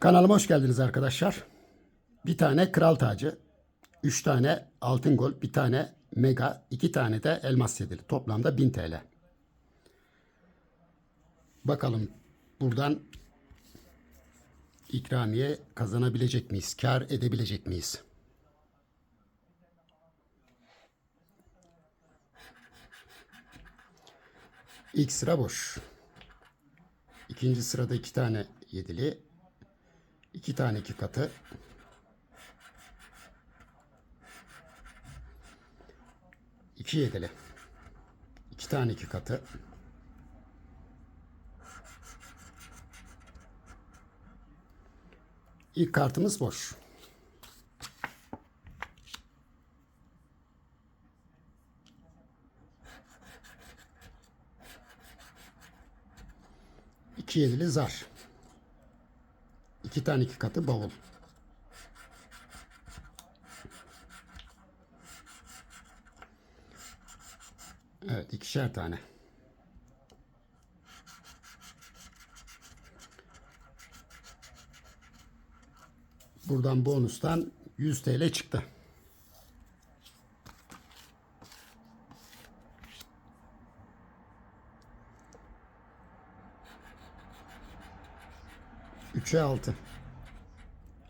Kanalıma hoş geldiniz arkadaşlar. Bir tane kral tacı, üç tane altın gol, bir tane mega, iki tane de elmas yedili. Toplamda 1000 TL. Bakalım buradan ikramiye kazanabilecek miyiz? Kar edebilecek miyiz? İlk sıra boş. İkinci sırada iki tane yedili. İki tane iki katı. İki yedili. iki tane iki katı. İlk kartımız boş. İki yedili zar. İki tane iki katı bavul. Evet ikişer tane. Buradan bonustan 100 TL çıktı. Üçe altı.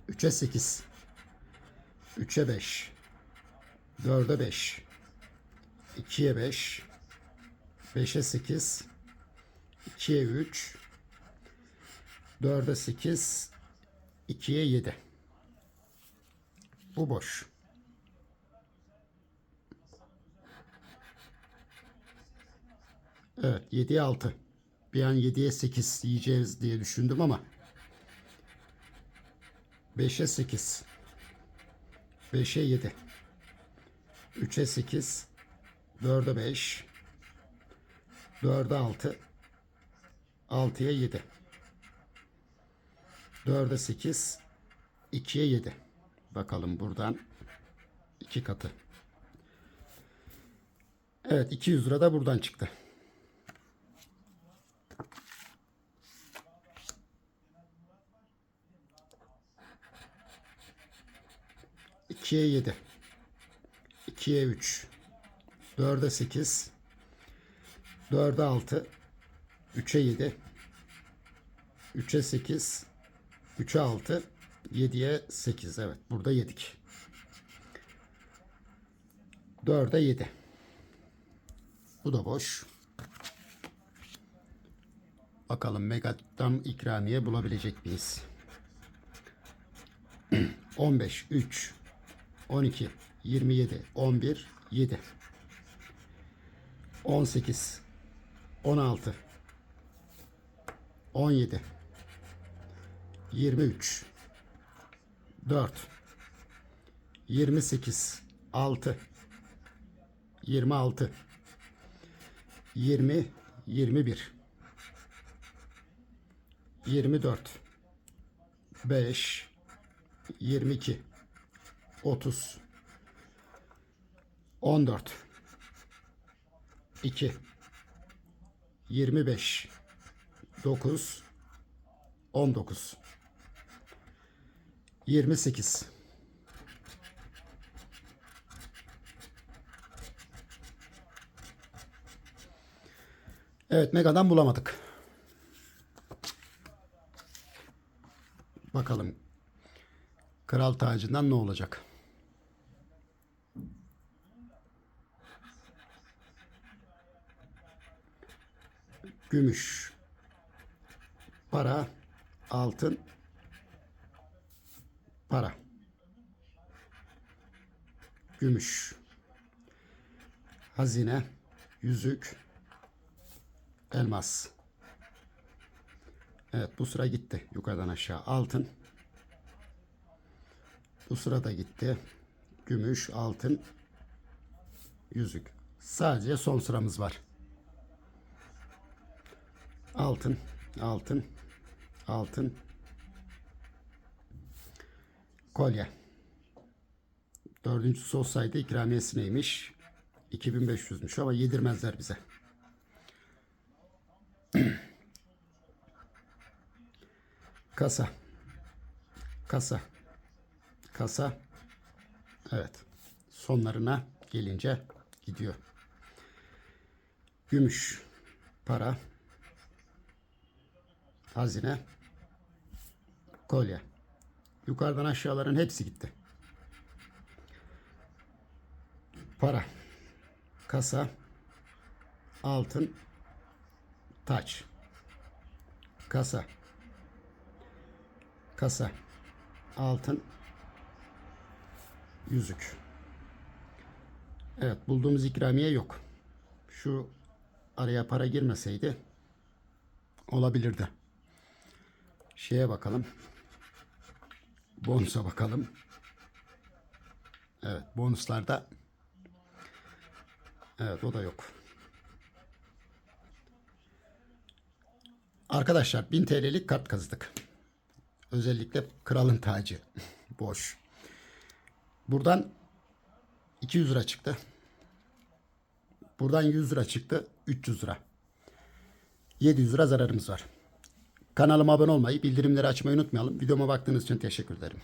Üçe sekiz. Üçe beş. Dörde beş. İkiye beş. Beşe sekiz. İkiye üç. Dörde sekiz. İkiye yedi. Bu boş. Evet 7'ye 6. Bir an 7'ye 8 yiyeceğiz diye düşündüm ama 5'e 8 5'e 7 3'e 8 4'e 5 4'e 6 6'ya 7 4'e 8 2'ye 7 Bakalım buradan iki katı. Evet 200 lira da buradan çıktı. İkiye yedi. İkiye üç. Dörde sekiz. Dörde altı. Üçe yedi. Üçe sekiz. Üçe altı. 7'ye 8 evet burada yedik. 4'e 7. Bu da boş. Bakalım Megadan ikramiye bulabilecek miyiz? 15, 3, 12, 27, 11, 7, 18, 16, 17, 23, 4 28 6 26 20 21 24 5 22 30 14 2 25 9 19 28 Evet Mega'dan bulamadık. Bakalım kral tacından ne olacak? Gümüş, para, altın, para, gümüş, hazine, yüzük, elmas. Evet bu sıra gitti yukarıdan aşağı altın. Bu sıra da gitti. Gümüş, altın, yüzük. Sadece son sıramız var. Altın, altın, altın, kolye. Dördüncüsü olsaydı ikramiyesi neymiş? 2500'müş ama yedirmezler bize. Kasa. Kasa. Kasa. Evet. Sonlarına gelince gidiyor. Gümüş. Para. Hazine. Kolye. Yukarıdan aşağıların hepsi gitti. Para. Kasa. Altın. Taç. Kasa. Kasa. Altın. Yüzük. Evet bulduğumuz ikramiye yok. Şu araya para girmeseydi olabilirdi. Şeye bakalım. Bonusa bakalım. Evet bonuslarda Evet o da yok. Arkadaşlar 1000 TL'lik kart kazıdık. Özellikle kralın tacı. Boş. Buradan 200 lira çıktı. Buradan 100 lira çıktı. 300 lira. 700 lira zararımız var. Kanalıma abone olmayı, bildirimleri açmayı unutmayalım. Videoma baktığınız için teşekkür ederim.